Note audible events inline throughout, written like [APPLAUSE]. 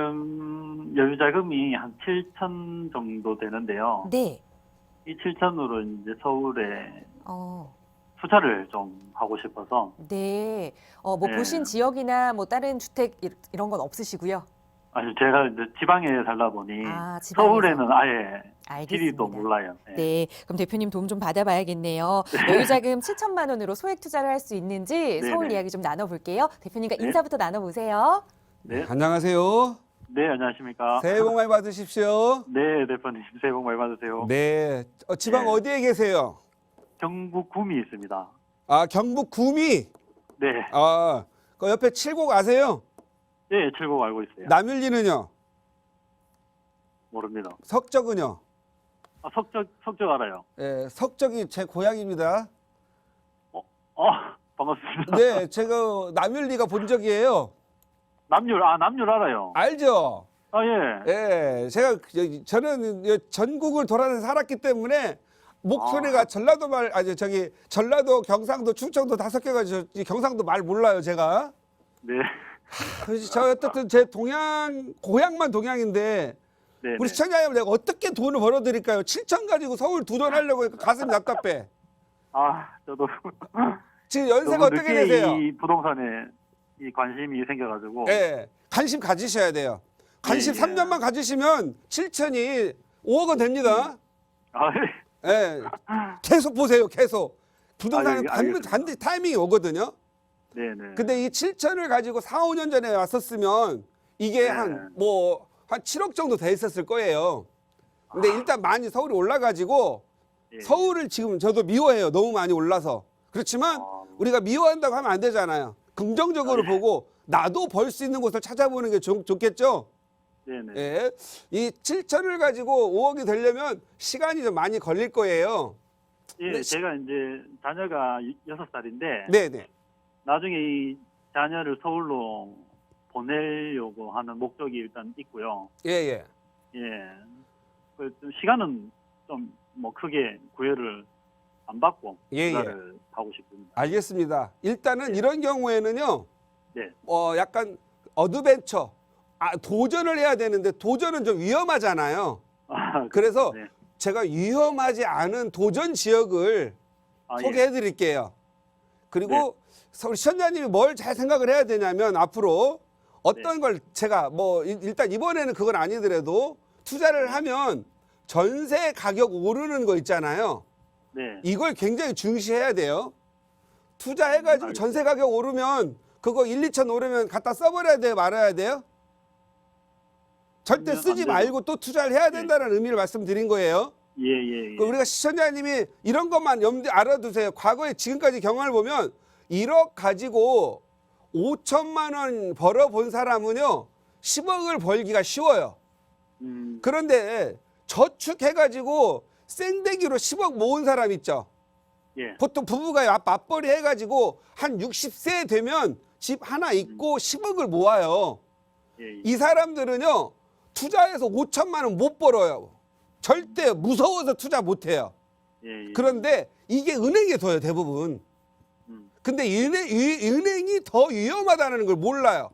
지금 여유 자금이 한 7천 정도 되는데요. 네. 이 7천으로 이제 서울에 어. 투자를 좀 하고 싶어서 네. 어, 뭐 네. 보신 지역이나 뭐 다른 주택 이- 이런 건 없으시고요. 아니 제가 이제 지방에 살다 보니 아, 지방에서. 서울에는 아예 알겠습니다. 길이도 몰라요. 네. 네, 그럼 대표님 도움 좀 받아봐야겠네요. [LAUGHS] 여유자금 7천만 원으로 소액 투자를 할 수 있는지 서울 네네. 이야기 좀 나눠볼게요. 대표님과 네. 인사부터 나눠보세요. 네. 안녕하세요. 네, 안녕하십니까? 새해 복 많이 받으십시오. 네, 대표님 새해 복 많이 받으세요. 네. 어, 지방 네. 어디에 계세요? 경북 구미 있습니다. 아, 경북 구미. 네, 아, 그 옆에 칠곡 아세요? 네, 칠곡 알고 있어요. 남윤리는요? 모릅니다. 석적은요? 아, 석적 석적 알아요. 예, 석적이 제 고향입니다. 어, 반갑습니다. 네, 제가 남윤리가 본 적이에요. 남률 아 남률 알아요. 알죠? 아 예. 예, 제가 그- 저는 전국을 돌아다녀 살았기 때문에 목소리가 아. 전라도 말 아니 저기 전라도 경상도 충청도 다섯 개가 저 경상도 말 몰라요 제가. 네. 그래서 저 어쨌든 제 동양 고향만 동양인데 네. 우리 네. 시청자님 내가 어떻게 돈을 벌어드릴까요? 7천 가지고 서울 두 돈 하려고 하니까 가슴이 답답해. 아, 저도 지금 연세가 너무 어떻게 늦게 되세요? 이 부동산에 이 관심이 생겨가지고. 예, 관심 가지셔야 돼요. 관심 예, 예. 3년만 가지시면 7천이 5억 원 됩니다. 아, 예. 예, 계속 보세요, 계속. 부동산은 아, 예, 반드시, 알겠습니다. 반드시 타이밍이 오거든요. 네, 네. 근데 이 7천을 가지고 4, 5년 전에 왔었으면 이게 네. 한 뭐 한 7억 정도 돼 있었을 거예요. 근데 일단 많이 서울이 올라가지고 예. 서울을 지금 저도 미워해요. 너무 많이 올라서. 그렇지만 아. 우리가 미워한다고 하면 안 되잖아요. 긍정적으로. 보고 나도 벌 수 있는 곳을 찾아보는 게 좋, 좋겠죠. 네, 네. 예. 이 7천을 가지고 5억이 되려면 시간이 좀 많이 걸릴 거예요. 예, 네, 제가 이제 자녀가 여섯 살인데 네, 네. 나중에 이 자녀를 서울로 보내려고 하는 목적이 일단 있고요. 예, 예. 예. 그좀 시간은 좀 뭐 크게 구애를 안 받고 예, 예. 하고 싶습니다. 알겠습니다. 일단은 이런 경우에는요. 네. 어, 약간 어드벤처. 아, 도전을 해야 되는데 도전은 좀 위험하잖아요. 아, 그래서 네. 제가 위험하지 않은 도전 지역을 아, 예. 소개해 드릴게요. 그리고 네. 우리 시청자님이 뭘 잘 생각을 해야 되냐면 앞으로 어떤 네. 걸 제가 뭐 일- 일단 이번에는 그건 아니더라도 투자를 하면 전세 가격 오르는 거 있잖아요. 네. 이걸 굉장히 중시해야 돼요. 투자해가지고 알겠습니다. 전세 가격 오르면 그거 1, 2천 오르면 갖다 써버려야 돼요? 말아야 돼요? 절대 쓰지 안 돼요. 말고 또 투자를 해야 된다는 의미를 말씀드린 거예요. 예, 예, 예. 그 우리가 시청자님이 이런 것만 염두에 알아두세요. 과거에 지금까지 경험을 보면 1억 가지고 5천만 원 벌어본 사람은요 10억을 벌기가 쉬워요. 음, 그런데 저축해가지고 생대기로 10억 모은 사람 있죠. 예. 보통 부부가 맞- 맞벌이 해가지고 한 60세 되면 집 하나 있고 10억을 모아요. 예, 예. 이 사람들은요 투자해서 5천만 원 못 벌어요. 절대 무서워서 투자 못 해요. 예, 예. 그런데 이게 은행에 둬요 대부분. 음, 근데 은행, 이- 은행이 더 위험하다는 걸 몰라요.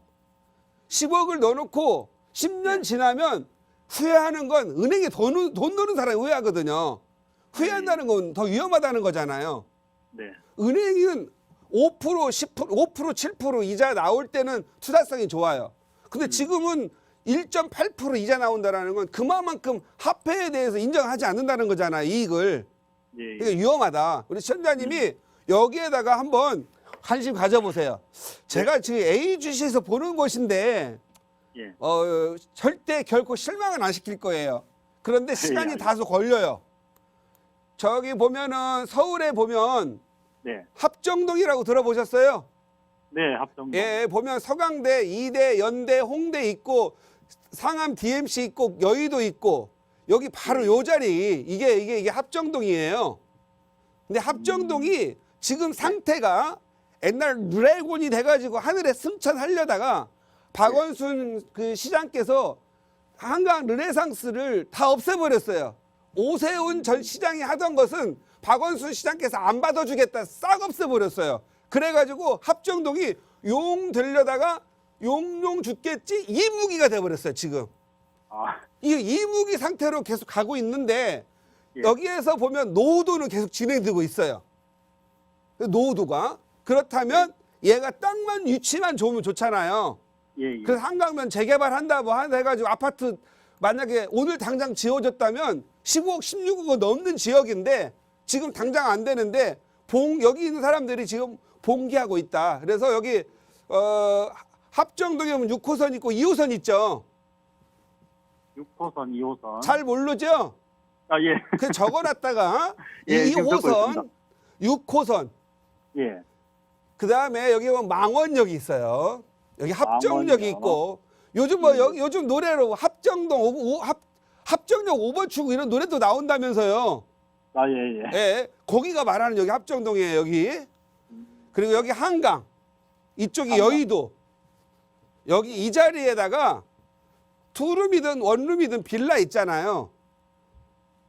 10억을 넣어놓고 10년 지나면 후회하는 건 은행에 돈, 넣- 돈 넣는 사람이 후회하거든요. 후회한다는 건 더 위험하다는 거잖아요. 네. 은행은 5% 10% 5% 7% 이자 나올 때는 투자성이 좋아요. 근데 지금은 1.8% 이자 나온다라는 건 그만큼 화폐에 대해서 인정하지 않는다는 거잖아요. 이익을. 예, 예. 이게 위험하다. 우리 시청자님이 여기에다가 한번 관심 가져보세요. 제가 지금 A 주시에서 보는 곳인데 예. 어, 절대 결코 실망은 안 시킬 거예요. 그런데 시간이 예, 다소 걸려요. 저기 보면은 서울에 보면 네. 합정동이라고 들어보셨어요? 네, 합정. 예, 보면 서강대, 이대, 연대, 홍대 있고 상암 DMC 있고 여의도 있고 여기 바로 요 자리 이게 이게 이게 합정동이에요. 근데 합정동이 지금 상태가 옛날 드래곤이 돼가지고 하늘에 승천하려다가 박원순 그 시장께서 한강 르네상스를 다 없애버렸어요. 오세훈 전 시장이 하던 것은 박원순 시장께서 안 받아주겠다 싹 없애버렸어요. 그래가지고 합정동이 용 되려다가 용용 죽겠지 이 무기가 돼버렸어요 지금. 아, 이 이 무기 상태로 계속 가고 있는데 예. 여기에서 보면 노후도는 계속 진행되고 있어요. 노후도가 그렇다면 얘가 땅만 위치만 좋으면 좋잖아요. 예, 예. 그래서 한강면 재개발한다 뭐 한다 해가지고 아파트 만약에 오늘 당장 지어졌다면 15억 16억은 넘는 지역인데 지금 당장 안 되는데 봉 여기 있는 사람들이 지금 봉기하고 있다. 그래서 여기 어 합정동에 보면 6호선 있고 2호선 있죠. 6호선, 2호선. 잘 모르죠? 아, 예. 그 적어놨다가 [LAUGHS] 예, 지금 적고 2호선, 있습니다. 6호선, 예. 그 다음에 여기 보면 망원역이 있어요. 여기 합정역이. 있고 요즘 뭐 음. 여, 요즘 노래로 합정동 오, 오, 합 합정역 5번 출구 이런 노래도 나온다면서요. 아, 예, 예. 예, 거기가 말하는 여기 합정동이에요. 여기 그리고 여기 한강 이쪽이 한강. 여의도 여기 이 자리에다가 투룸이든 원룸이든 빌라 있잖아요.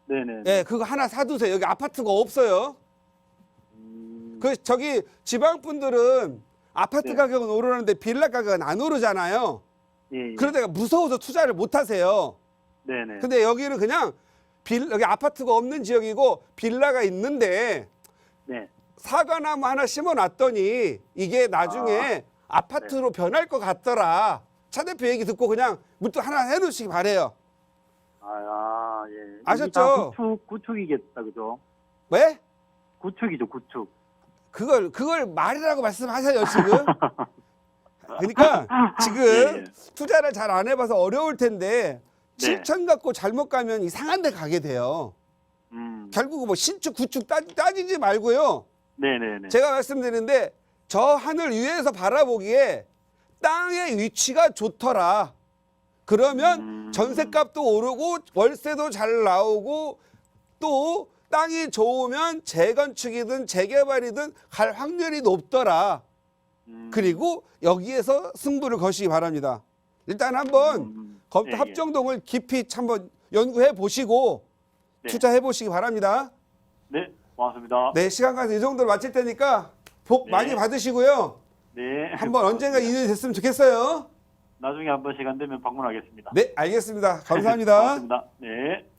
네네. 예, 그거 하나 사두세요. 여기 아파트가 없어요. 음, 그 저기 지방 분들은 아파트 네. 가격은 오르는데 빌라 가격은 안 오르잖아요. 예, 예. 그러다가 무서워서 투자를 못 하세요. 네네. 근데 여기는 그냥 빌 여기 아파트가 없는 지역이고 빌라가 있는데 네. 사과나무 하나 심어 놨더니 이게 나중에 아, 파트로 변할 것 같더라. 차 대표 얘기 듣고 그냥 문득 하나 해 놓으시기 바래요. 아, 아, 예. 아셨죠? 다 구축, 구축이겠다, 그죠? 왜? 구축이죠, 구축. 그걸 그걸 말이라고 말씀하세요, 지금. [LAUGHS] 그러니까 지금 예, 예. 투자를 잘 안 해봐서 어려울 텐데 네. 7천 갖고 잘못 가면 이상한 데 가게 돼요. 음. 결국 뭐 신축 구축 따, 따지지 말고요. 네네네. 제가 말씀드리는데 저 하늘 위에서 바라보기에 땅의 위치가 좋더라. 그러면 음. 전세값도 오르고 월세도 잘 나오고 또 땅이 좋으면 재건축이든 재개발이든 갈 확률이 높더라. 음. 그리고 여기에서 승부를 거시기 바랍니다. 일단 한번 음. 검토 예, 예. 합정동을 깊이 한번 연구해 보시고 네. 투자해 보시기 바랍니다. 네, 고맙습니다. 네, 시간 가서 이 정도로 마칠 테니까 복 네. 많이 받으시고요. 네. 한번 언젠가 인연이 됐으면 좋겠어요. 나중에 한번 시간 되면 방문하겠습니다. 네, 알겠습니다. [LAUGHS] 감사합니다. 고맙습니다. 네.